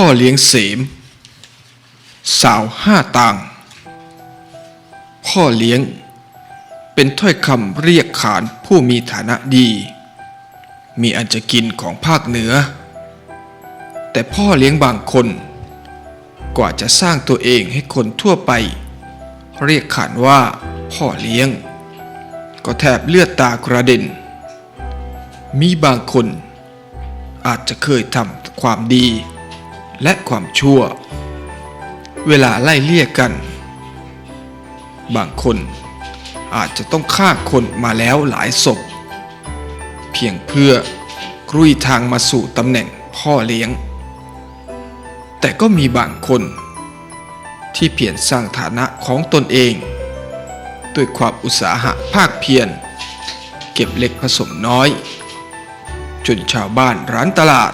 พ่อเลี้ยงเสม สาวห้าต่าง พ่อเลี้ยง เป็นถ้อยคำเรียกขานผู้มีฐานะดี มีอันจะกินของภาคเหนือ แต่พ่อเลี้ยงบางคน กว่าจะสร้างตัวเองให้คนทั่วไป เรียกขานว่าพ่อเลี้ยง ก็แทบเลือดตากระเด็น มีบางคนอาจจะเคยทำความดี และความชั่ว เวลาไล่เลี่ยกัน บางคนอาจจะต้องฆ่าคนมาแล้วหลายศพ เพียงเพื่อกรุยทางมาสู่ตำแหน่งพ่อเลี้ยง แต่ก็มีบางคน ที่เพียรสร้างฐานะของตนเอง ด้วยความอุตสาหะภาคเพียร เก็บเล็กผสมน้อย จนชาวบ้านร้านตลาด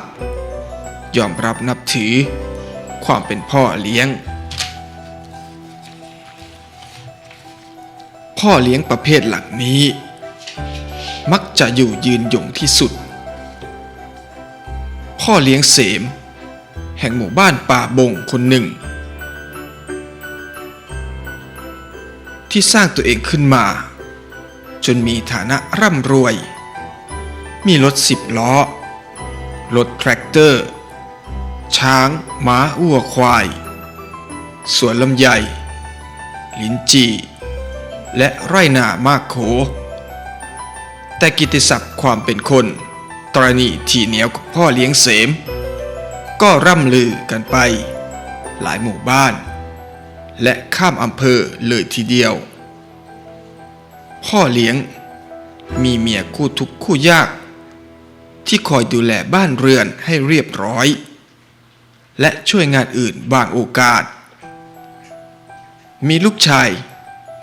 ยอมรับนับถือ ความเป็นพ่อเลี้ยง พ่อเลี้ยงประเภทหลังนี้ มักจะอยู่ยืนยงที่สุด พ่อเลี้ยงเสม แห่งหมู่บ้านป่าบงคนหนึ่ง ที่สร้างตัวเองขึ้นมา จนมีฐานะร่ำรวย มีรถสิบล้อรถแทรกเตอร์ ช้างม้าวัวควาย สวนลำไยลิ้นจีและไร่นามากโข แต่กิตติศัพท์ความเป็นคนตรณีที่เหนียวของพ่อเลี้ยงเสม ก็ร่ำลือกันไป หลายหมู่บ้าน และข้ามอำเภอเลยทีเดียว พ่อเลี้ยงมีเมียคู่ทุกคู่ยาก ที่คอยดูแลบ้านเรือนให้เรียบร้อย และช่วยงานอื่นบางโอกาส มีลูกชาย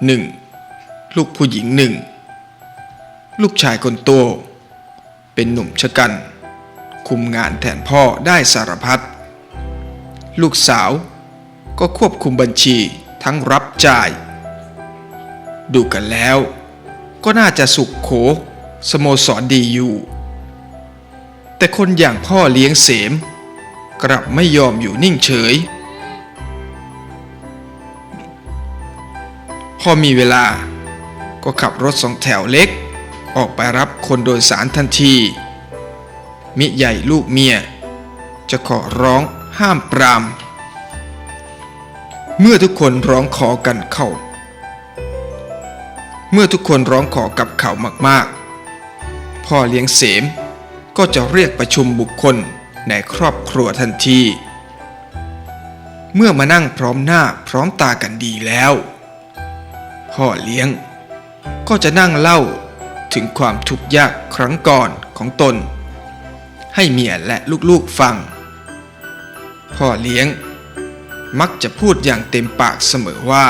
หนึ่งลูกผู้หญิงหนึ่งลูกชายคนโต เป็นหนุ่มชะกัน คุมงานแทนพ่อได้สารพัดลูกสาวก็ควบคุมบัญชีทั้งรับจ่าย ดูกันแล้ว ก็น่าจะสุขโขสโมสรดีอยู่ แต่คนอย่างพ่อเลี้ยงเสม กลับไม่ยอมอยู่นิ่งเฉย พอมีเวลาก็ขับรถสองแถวเล็ก ออกไปรับคนโดยสารทันที มิใหญ่ลูกเมีย จะขอร้องห้ามปราม เมื่อทุกคนร้องขอกันเข้า เมื่อทุกคนร้องขอกับเขามากๆ พ่อเลี้ยงเสมก็จะเรียกประชุมบุคคล ในครอบครัวทันที เมื่อมานั่งพร้อมหน้าพร้อมตากันดีแล้ว พ่อเลี้ยง ก็จะนั่งเล่าถึงความทุกข์ยากครั้งก่อนของตน ให้เมียและลูกๆฟัง พ่อเลี้ยง มักจะพูดอย่างเต็มปากเสมอว่า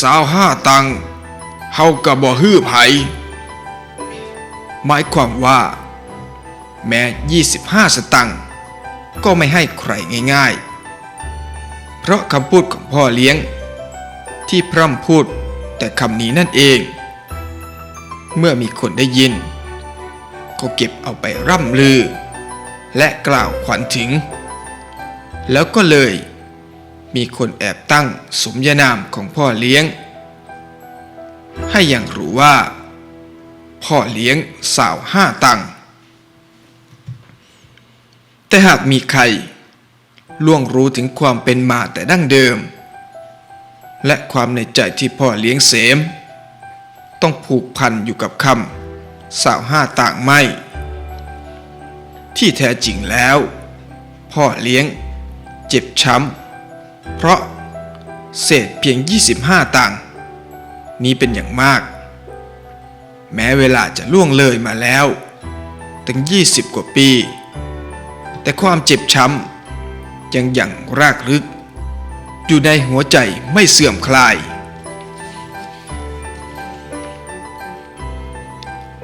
สาวห้าตังเฮากะบ่ฮื้อไผหมายความว่า แม้ 25 สตังค์ก็ไม่ให้ใครง่ายๆ เพราะคำพูดของพ่อเลี้ยง ที่พร่ำพูดแต่คำนี้นั่นเอง เมื่อมีคนได้ยิน ก็เก็บเอาไปร่ำลือ และกล่าวขวัญถึง แล้วก็เลยมีคนแอบตั้งสมญานามของพ่อเลี้ยง ให้อย่างรู้ว่า พ่อเลี้ยงสาวห้าตังค์ แต่หากมีใคร ล่วงรู้ถึงความเป็นมาแต่ดั้งเดิม และความในใจที่พ่อเลี้ยงเสม ต้องผูกพันอยู่กับคำสาวห้าต่างไม่ ที่แท้จริงแล้ว พ่อเลี้ยง เจ็บช้ำ เพราะเศษเพียง 25ตังนี้เป็นอย่างมาก แม้เวลาจะล่วงเลยมาแล้ว ถึง 20 กว่าปี แต่ความเจ็บช้ำยังอย่างรากลึก อยู่ในหัวใจไม่เสื่อมคลาย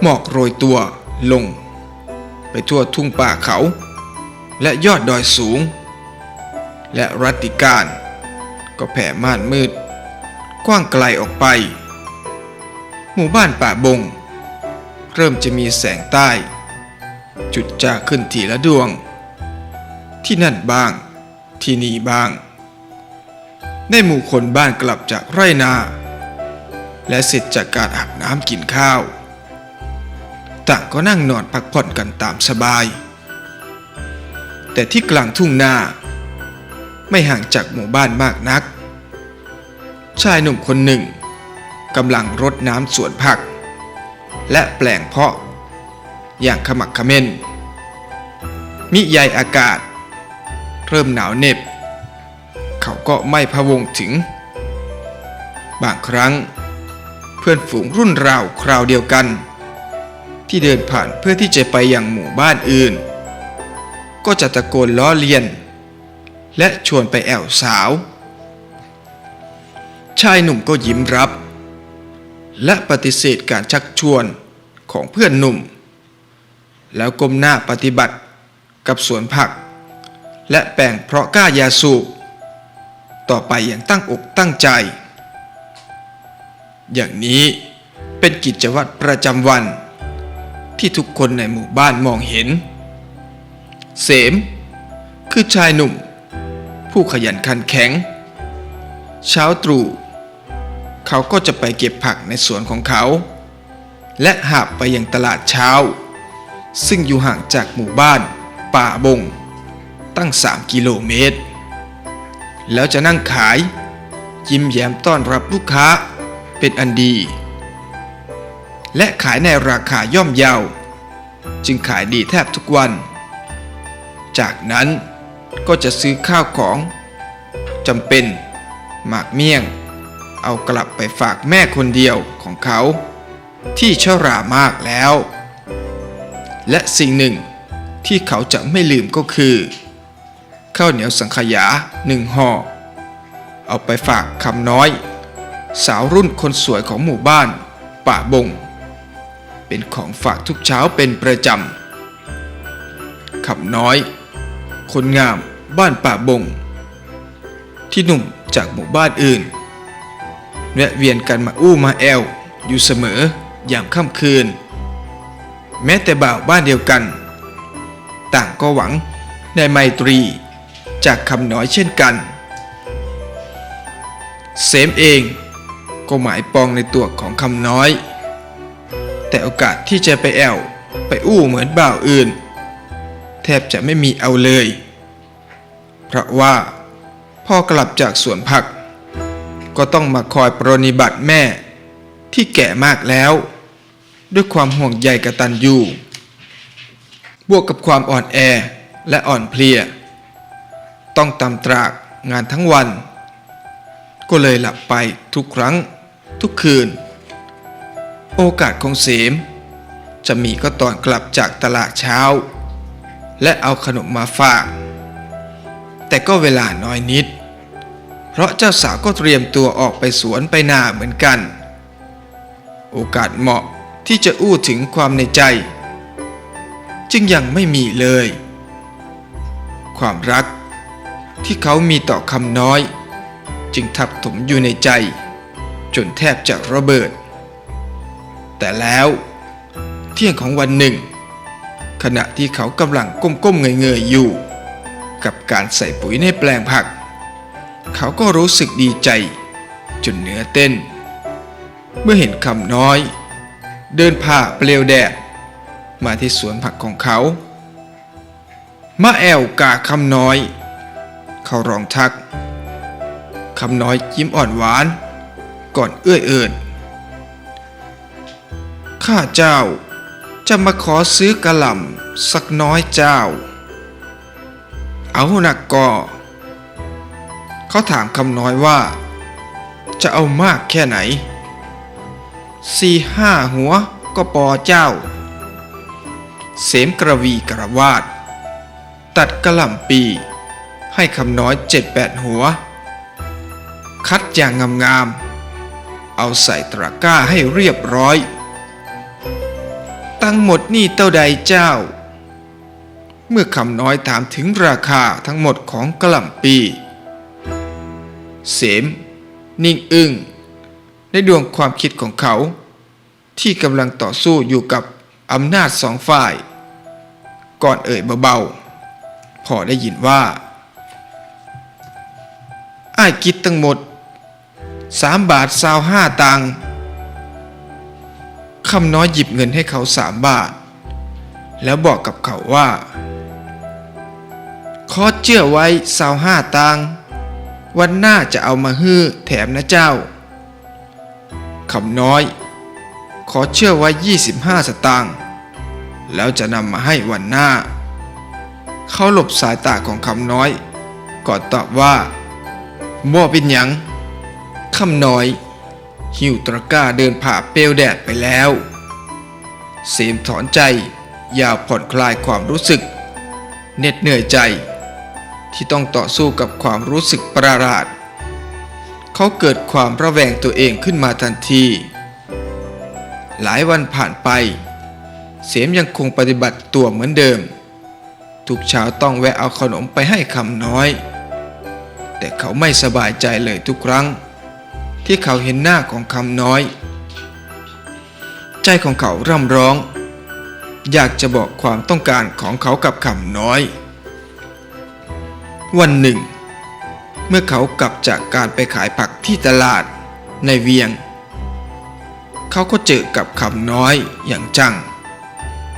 หมอกโรยตัวลง ไปทั่วทุ่งป่าเขา และยอดดอยสูง และรัติการ ก็แผ่ม่านมืด กว้างไกลออกไป หมู่บ้านป่าบง เริ่มจะมีแสงใต้ จุดจ้าขึ้นทีละดวง ที่นั่นบ้าง ที่นี่บ้างได้หมู่คนบ้านกลับจากไร่นา และเสร็จจากการอาบน้ำกินข้าว ต่างก็นั่งนอนพักผ่อนกันตามสบาย แต่ที่กลางทุ่งนาไม่ห่างจากหมู่บ้านมากนัก ชายหนุ่มคนหนึ่งกำลังรดน้ำสวนผัก และแปลงเพาะ อย่างขมักเขม้นมิใยอากาศ เริ่มหนาวเหน็บ เขาก็ไม่พะวงถึง บางครั้ง เพื่อนฝูงรุ่นราวคราวเดียวกัน ที่เดินผ่านเพื่อที่จะไปยังหมู่บ้านอื่น ก็จะตะโกนล้อเลียน และชวนไปแอวสาว ชายหนุ่มก็ยิ้มรับ และปฏิเสธการชักชวนของเพื่อนหนุ่ม แล้วก้มหน้าปฏิบัติกับสวนผัก และแปลงเพราะกล้ายาสูบต่อไปอย่างตั้งอกตั้งใจ อย่างนี้เป็นกิจวัตรประจำวัน ที่ทุกคนในหมู่บ้านมองเห็น เสม คือชายหนุ่ม ผู้ขยันขันแข็ง เช้าตรู่เขาก็จะไปเก็บผักในสวนของเขา และหาบไปยังตลาดเช้า ซึ่งอยู่ห่างจากหมู่บ้านป่าบง ตั้ง 3 กิโลเมตร แล้วจะนั่งขายยิ้มแย้มต้อนรับลูกค้าเป็นอันดี และขายในราคาย่อมเยา จึงขายดีแทบทุกวัน จากนั้นก็จะซื้อข้าวของจำเป็นหมากเมี่ยง เอากลับไปฝากแม่คนเดียวของเขา ที่ชรามากแล้ว และสิ่งหนึ่งที่เขาจะไม่ลืมก็คือ ข้าวเหนียวสังขยาหนึ่งห่อ เอาไปฝากคำน้อย สาวรุ่นคนสวยของหมู่บ้าน ป่าบง เป็นของฝากทุกเช้าเป็นประจำคำน้อย คนงามบ้านป่าบง ที่หนุ่มจากหมู่บ้านอื่นแวะเวียนกันมาอู้มาแอวอยู่เสมอยามค่ำคืน แม้แต่บ่าวบ้านเดียวกัน ต่างก็หวังในไมตรี จากคำน้อยเช่นกัน เสมเองก็หมายปองในตัวของคำน้อย แต่โอกาสที่จะไปแอวไปอู้เหมือนบ่าวอื่น แทบจะไม่มีเอาเลย เพราะว่าพ่อกลับจากสวนผัก ก็ต้องมาคอยปรนนิบัติแม่ที่แก่มากแล้ว ด้วยความห่วงใยกตัญญูบวกกับความอ่อนแอและอ่อนเพลีย ต้องตำตรากงานทั้งวัน ก็เลยหลับไปทุกครั้งทุกคืน โอกาสของเสม จะมีก็ตอนกลับจากตลาดเช้า และเอาขนมมาฝาก แต่ก็เวลาน้อยนิด เพราะเจ้าสาวก็เตรียมตัวออกไปสวนไปนาเหมือนกัน โอกาสเหมาะที่จะอู้ถึงความในใจ จึงยังไม่มีเลย ความรัก ที่เขามีต่อคำน้อย จึงทับถมอยู่ในใจ จนแทบจะระเบิด แต่แล้วเที่ยงของวันหนึ่ง ขณะที่เขากำลังก้มๆเงยๆอยู่ กับการใส่ปุ๋ยในแปลงผัก เขาก็รู้สึกดีใจ จนเนื้อเต้น เมื่อเห็นคำน้อย เดินผ่าเปลวแดด มาที่สวนผักของเขามาแอวกาคำน้อย เขาร้องทักคำน้อยยิ้มอ่อนหวาน ก่อนเอื้อเอินข้าเจ้าจะมาขอซื้อกระหล่ำสักน้อยเจ้า เอาหนักก่อเขาถามคำน้อยว่า จะเอามากแค่ไหนสี่ห้าหัวก็ปอเจ้า เสมกระวีกระวาด ตัดกระหล่ำปี ให้คำน้อยเจ็ดแปดหัว คัดอย่างงามๆ เอาใส่ตะกร้าให้เรียบร้อย ตั้งหมดนี่เต้าใดเจ้า เมื่อคำน้อยถามถึงราคาทั้งหมดของกระล่ำปี เสม นิ่งอึ้งในดวงความคิดของเขา ที่กำลังต่อสู้อยู่กับอำนาจสองฝ่าย ก่อนเอ่ยเบาๆ พอได้ยินว่า อ้ายคิดทั้งหมดสามบาทสาวห้าตังคคำน้อยหยิบเงินให้เขาสามบาท แล้วบอกกับเขาว่าขอเชื่อไว้สาวห้าตังวันหน้าจะเอามาฮื้อแถมนะเจ้าคำน้อย ขอเชื่อไว้ 25 สตางค์แล้วจะนำมาให้วันหน้า เขาหลบสายตาของคำน้อยก่อนตอบว่า บ่เป็นหยังคำน้อย หิวตะก้าเดินผ่าเปลวแดดไปแล้ว เสียมถอนใจยาวผ่อนคลายความรู้สึกเหน็ดเหนื่อยใจ ที่ต้องต่อสู้กับความรู้สึกประหลาด เขาเกิดความระแวงตัวเองขึ้นมาทันที หลายวันผ่านไป เสียมยังคงปฏิบัติตัวเหมือนเดิม ทุกเช้าต้องแวะเอาขนมไปให้คำน้อย แต่เขาไม่สบายใจเลยทุกครั้ง ที่เขาเห็นหน้าของคำน้อย ใจของเขาร่ำร้อง อยากจะบอกความต้องการของเขากับคำน้อย วันหนึ่ง เมื่อเขากลับจากการไปขายผักที่ตลาดในเวียง เขาก็เจอกับคำน้อยอย่างจัง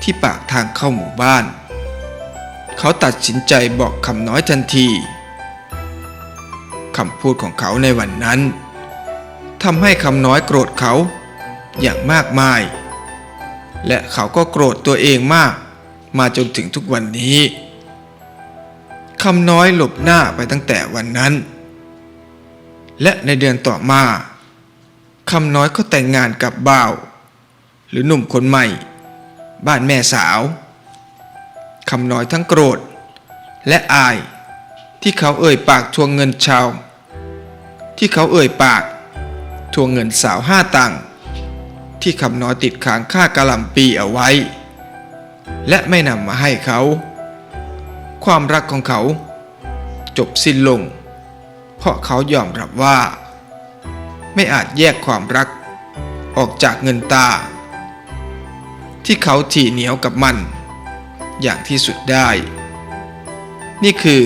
ที่ปากทางเข้าหมู่บ้าน เขาตัดสินใจบอกคำน้อยทันที คำพูดของเขาในวันนั้นทำให้คำน้อยโกรธเขาอย่างมากมาย และเขาก็โกรธตัวเองมาก มาจนถึงทุกวันนี้คำน้อยหลบหน้าไปตั้งแต่วันนั้น และในเดือนต่อมาคำน้อยก็แต่งงานกับบ่าว หรือหนุ่มคนใหม่ บ้านแม่สาวคำน้อยทั้งโกรธ และอายที่เขาเอ่ยปากทวงเงินชาว ที่เขาเอ่ยปาก ทวงเงินสาวห้าตังค์ที่คำน้อยติดค้างค่ากะหล่ำปีเอาไว้ และไม่นำมาให้เขา ความรักของเขา จบสิ้นลง เพราะเขายอมรับว่า ไม่อาจแยกความรัก ออกจากเงินตา ที่เขาถี่เหนียวกับมัน อย่างที่สุดได้ นี่คือ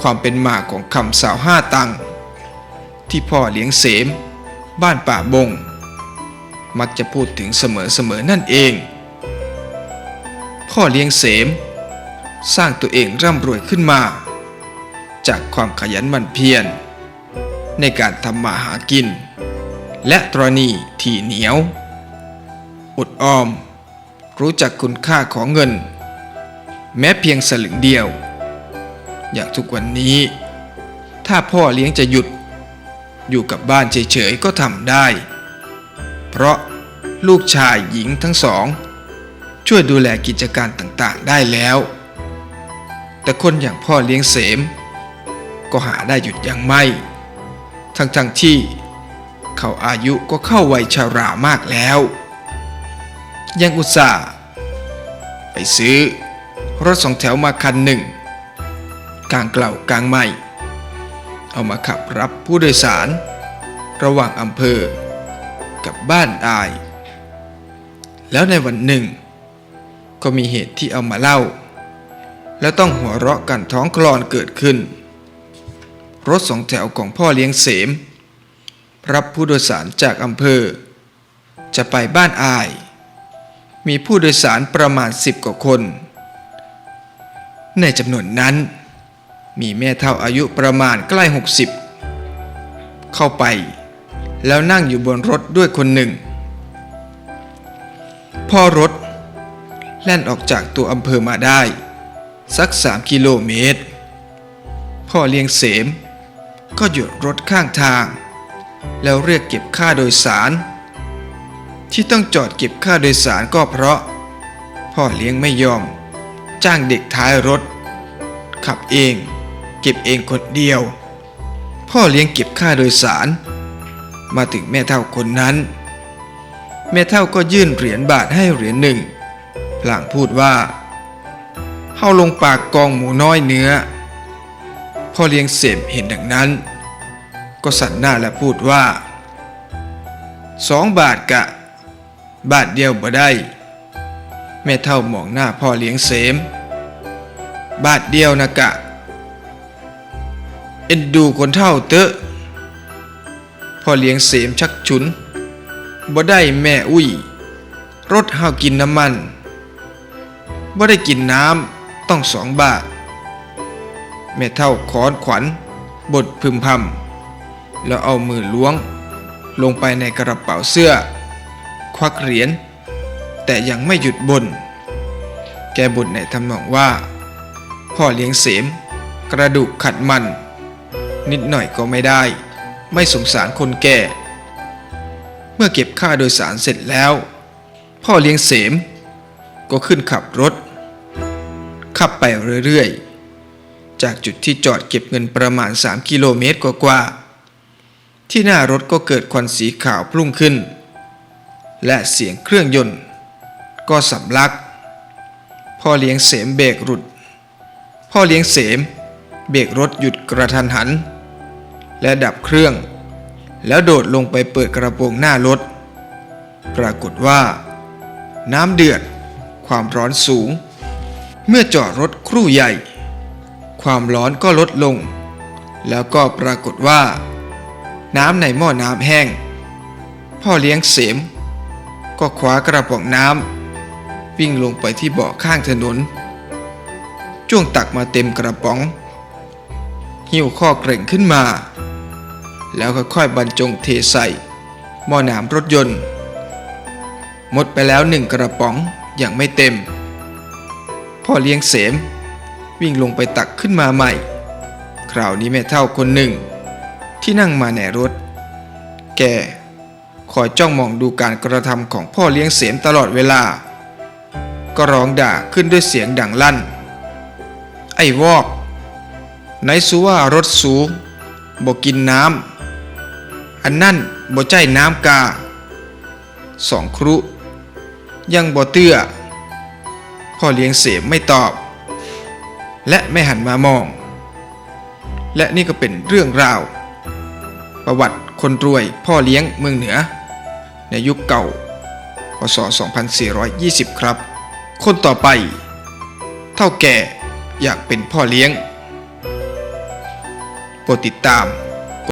ความเป็นมาของคำสาวห้าตังค์ ที่พ่อเลี้ยงเสม บ้านป่าบง มักจะพูดถึงเสมอๆนั่นเอง พ่อเลี้ยงเสม สร้างตัวเองร่ำรวยขึ้นมา จากความขยันหมั่นเพียรในการทำมาหากิน และตรณีที่เหนียว อดออม รู้จักคุณค่าของเงิน แม้เพียงสลึงเดียว อย่างทุกวันนี้ ถ้าพ่อเลี้ยงจะหยุด อยู่กับบ้านเฉยๆก็ทำได้ เพราะลูกชายหญิงทั้งสอง ช่วยดูแลกิจการต่างๆได้แล้ว แต่คนอย่างพ่อเลี้ยงเสม ก็หาได้หยุดยังไม่ ทั้งๆที่ เขาอายุก็เข้าวัยชารามากแล้ว ยังอุตส่าห์ไปซื้อรถสองแถวมาคันหนึ่งกลางเกล่ากลางใหม่ เอามาขับรับผู้โดยสาร ระหว่างอำเภอ กับบ้านอาย แล้วในวันหนึ่ง ก็มีเหตุที่เอามาเล่า แล้วต้องหัวเราะกันท้องคลอนเกิดขึ้น รถสองแถวของพ่อเลี้ยงเสม รับผู้โดยสารจากอำเภอ จะไปบ้านอาย มีผู้โดยสารประมาณสิบกว่าคน ในจำนวนนั้น มีแม่เท่าอายุประมาณใกล้ 60 เข้าไป แล้วนั่งอยู่บนรถด้วยคนหนึ่งพอรถ แล่นออกจากตัวอำเภอมาได้ สักสามกิโลเมตร พ่อเลี้ยงเสม ก็หยุดรถข้างทาง แล้วเรียกเก็บค่าโดยสาร ที่ต้องจอดเก็บค่าโดยสารก็เพราะ พ่อเลี้ยงไม่ยอม จ้างเด็กท้ายรถขับเอง เก็บเองคนเดียว พ่อเลี้ยงเก็บค่าโดยสาร มาถึงแม่เท่าคนนั้น แม่เท่าก็ยื่นเหรียญบาทให้เหรียญหนึ่งพลางพูดว่าเข้าลงปากกองหมูน้อยเนื้อ พ่อเลี้ยงเสมเห็นดังนั้น ก็สั่นหน้าและพูดว่าสองบาทกะ บาทเดียวบ่ได้ แม่เท่ามองหน้าพ่อเลี้ยงเสม บาทเดียวนะกะ อ็นดูคนเท่าเตอะพ่อเลี้ยงเสมชักฉุนบ่ได้แม่อุ้ย รถห้าวกินน้ำมันบ่ได้กินน้ำต้องสองบาท แม่เท่าขอนขวัญบทพึมพำแล้วเอามือล้วง ลงไปในกระเป๋าเสื้อ ควักเหรียญแต่ยังไม่หยุดบน แกบ่นในทำนองว่า พ่อเลี้ยงเสม กระดูกขัดมัน นิดหน่อยก็ไม่ได้ ไม่สงสารคนแก่ เมื่อเก็บค่าโดยสารเสร็จแล้ว พ่อเลี้ยงเสม ก็ขึ้นขับรถ ขับไปเรื่อยๆ จากจุดที่จอดเก็บเงินประมาณ 3 กิโลเมตรกว่าๆที่หน้ารถก็เกิดควันสีขาวพุ่งขึ้น และเสียงเครื่องยนต์ ก็สำลัก พ่อเลี้ยงเสมเบรกหลุดพ่อเลี้ยงเสม เบรกรถหยุดกระทันหัน และดับเครื่อง แล้วโดดลงไปเปิดกระโปรงหน้ารถ ปรากฏว่า น้ำเดือด ความร้อนสูง เมื่อจอดรถครู่ใหญ่ ความร้อนก็ลดลง แล้วก็ปรากฏว่า น้ำในหม้อน้ำแห้ง พ่อเลี้ยงเสม ก็คว้ากระป๋องน้ำวิ่งลงไปที่เบาะข้างถนนจ้วงตักมาเต็มกระป๋องหิ้วข้อเกร่งขึ้นมา แล้วค่อยๆบรรจงเทใส่หม้อน้ำรถยนต์ หมดไปแล้วหนึ่งกระป๋องอย่างไม่เต็ม พ่อเลี้ยงเสม วิ่งลงไปตักขึ้นมาใหม่ คราวนี้แม่เท่าคนหนึ่ง ที่นั่งมาในรถ แกคอยจ้องมองดูการกระทำของพ่อเลี้ยงเสมตลอดเวลา ก็ร้องด่าขึ้นด้วยเสียงดังลั่น ไอ้วอกไหนสูว่ารถสูบ่กินน้ำ อันนั่นบ่ใจน้ำกาสองครุ ยังบ่เตื้อพ่อเลี้ยงเสมไม่ตอบ และไม่หันมามอง และนี่ก็เป็นเรื่องราว ประวัติคนรวยพ่อเลี้ยงเมืองเหนือ ในยุคเก่า พศ 2420 ครับ คนต่อไป เท่าแก่อยากเป็นพ่อเลี้ยงโปรดติดตาม